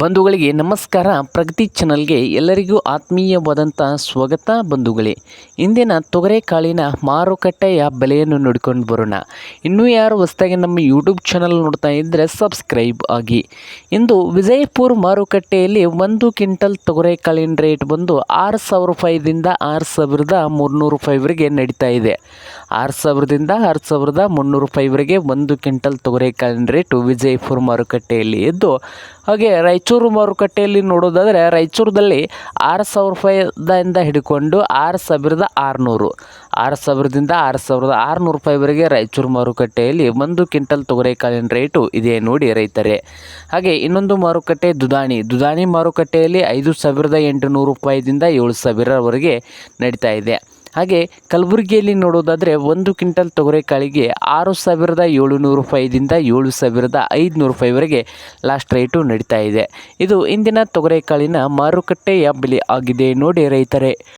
ಬಂಧುಗಳಿಗೆ ನಮಸ್ಕಾರ. ಪ್ರಗತಿ ಚಾನಲ್ಗೆ ಎಲ್ಲರಿಗೂ ಆತ್ಮೀಯವಾದಂಥ ಸ್ವಾಗತ ಬಂಧುಗಳೇ. ಇಂದಿನ ತೊಗರೆಕಾಳಿನ ಮಾರುಕಟ್ಟೆಯ ಬೆಲೆಯನ್ನು ನೋಡಿಕೊಂಡು ಬರೋಣ. ಇನ್ನೂ ಯಾರು ಹೊಸದಾಗಿ ನಮ್ಮ ಯೂಟ್ಯೂಬ್ ಚಾನಲ್ ನೋಡ್ತಾ ಇದ್ದರೆ ಸಬ್ಸ್ಕ್ರೈಬ್ ಆಗಿ. ಇಂದು ವಿಜಯಪುರ ಮಾರುಕಟ್ಟೆಯಲ್ಲಿ ಒಂದು ಕ್ವಿಂಟಲ್ ತೊಗರೆಕಾಳಿನ ರೇಟ್ ಬಂದು ಆರು ಸಾವಿರ ರೂಪಾಯಿದಿಂದ ಆರು ಸಾವಿರದ ಮುನ್ನೂರು ರೂಪಾಯಿವರೆಗೆ ನಡೀತಾ ಇದೆ. ಆರು ಸಾವಿರದಿಂದ ಆರು ಸಾವಿರದ ಮುನ್ನೂರು ರೂಪಾಯಿವರೆಗೆ ಒಂದು ಕ್ವಿಂಟಲ್ ತೊಗರೆಕಾಳಿನ ರೇಟು ವಿಜಯಪುರ ಮಾರುಕಟ್ಟೆಯಲ್ಲಿ ಇದ್ದು, ಹಾಗೆ ರಾಯಚೂರು ಮಾರುಕಟ್ಟೆಯಲ್ಲಿ ನೋಡೋದಾದರೆ ರಾಯಚೂರದಲ್ಲಿ ಆರು ಸಾವಿರ ರೂಪಾಯಿದಿಂದ ಹಿಡ್ಕೊಂಡು ಆರು ಸಾವಿರದ ಆರುನೂರು. ಆರು ಸಾವಿರದಿಂದ ಆರು ಸಾವಿರದ ಆರುನೂರು ರೂಪಾಯಿವರೆಗೆ ರಾಯಚೂರು ಮಾರುಕಟ್ಟೆಯಲ್ಲಿ ಒಂದು ಕ್ವಿಂಟಲ್ ತೊಗರೆಕಾಳಿನ ರೇಟು ಇದೆ ನೋಡಿ ರೈತರೇ. ಹಾಗೆ ಇನ್ನೊಂದು ಮಾರುಕಟ್ಟೆ ದುದಾಣಿ. ದುದಾಣಿ ಮಾರುಕಟ್ಟೆಯಲ್ಲಿ ಐದು ಸಾವಿರದ ಎಂಟುನೂರು ರೂಪಾಯಿದಿಂದ ಏಳು ಸಾವಿರವರೆಗೆ ನಡೀತಾ ಇದೆ. ಹಾಗೆ ಕಲಬುರಗಿಯಲ್ಲಿ ನೋಡೋದಾದರೆ ಒಂದು ಕ್ವಿಂಟಲ್ ತೊಗರೆಕಾಳಿಗೆ ಆರು ಸಾವಿರದ ಏಳುನೂರು ರೂಪಾಯಿದಿಂದ ಏಳು ಸಾವಿರದ ಐದುನೂರು ರೂಪಾಯಿವರೆಗೆ ಲಾಸ್ಟ್ ರೇಟು ನಡೀತಾ ಇದೆ. ಇದು ಇಂದಿನ ತೊಗರೆಕಾಳಿನ ಮಾರುಕಟ್ಟೆಯ ಬೆಲೆ ಆಗಿದೆ. ನೋಡಿ ರೈತರೇ.